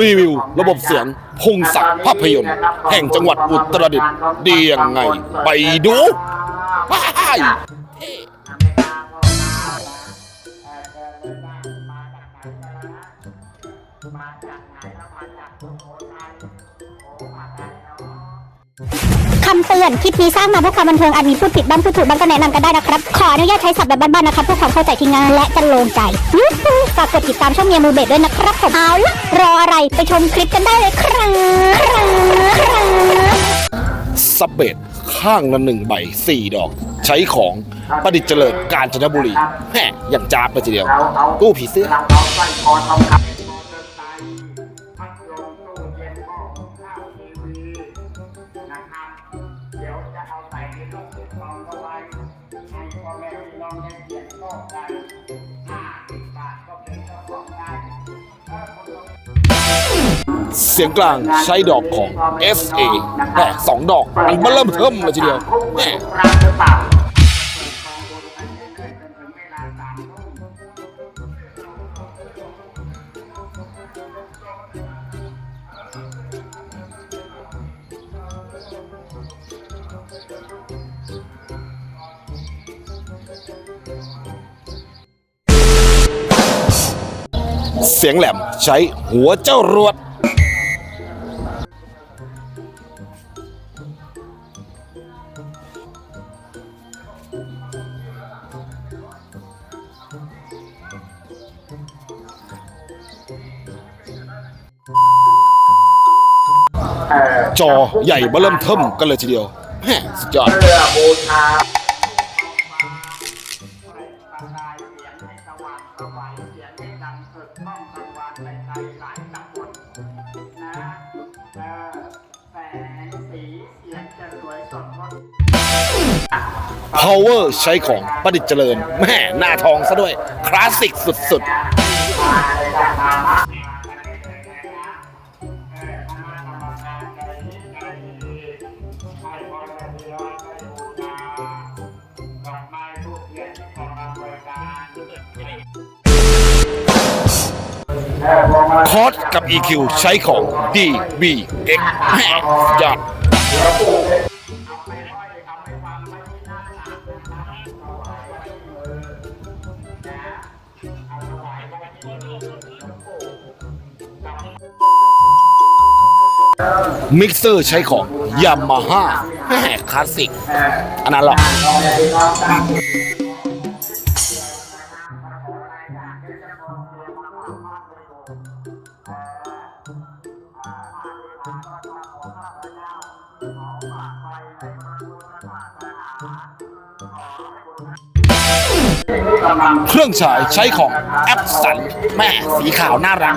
รีวิวระบบเสียงพงศักดิ์ภาพยนตร์ แห่งจังหวัดอุตรดิตถ์ดียังไง ไปดูไปคำเตือน คลิปนี้สร้างมาเพื่อความบันเทิงอาจมีพูดผิดบ้างพูดถูกบ้างก็แนะนำกันได้นะครับ ขออนุญาตใช้ศัพท์แบบบ้านๆนะครับเพื่อความเข้าใจที่ง่ายและจะโลงใจยูฮูฝากกดติดตามช่องเมียมือเบสด้วยนะครับผมเอาละรออะไรไปชมคลิปกันได้เลยครับครับครับซับเบดข้างละหนึ่งใบสี่ดอก ใช้ของประดิษฐ์เจริญกาญจนบุรีแหมอย่างจ้าบไปทีเดียว ตู้ผีเสื้อเราเอาสร้อยคอทองคำมอเตอ ขียนโต๊ะกันห้าสิบบาทก็เป็นเจ้าของได้ถ้าคุณลง เสียงกลางใช้ดอกของ SA แหมสองดอกมันเริ่มเทิมเลยทีเดียวแหมรักหรือเปล่า เสียงแหลมใช้หัวเจ้ารวดเอ่อจอใหญ่มาเริ่มเทิมกันเลยทีเดียวแหมสุดยอด เพื่อบูชา ยงให้ดังสดก้องกังวานในใจหลายตำบลนะเออแสงสีเสียงจะสวยสดงด power ใช้ของประดิษฐ์เจริญแม่หน้าทองซะด้วย คลาสสิกสุดๆ คอร์สกับ EQ ใช้ของ DBX แม่ยอดมิกเซอร์ใช้ของยามาฮ่าแม่คลาสสิกอันนั้นหรอก เครื่องฉายใช้ของแอปสันแม่สีขาวน่ารัก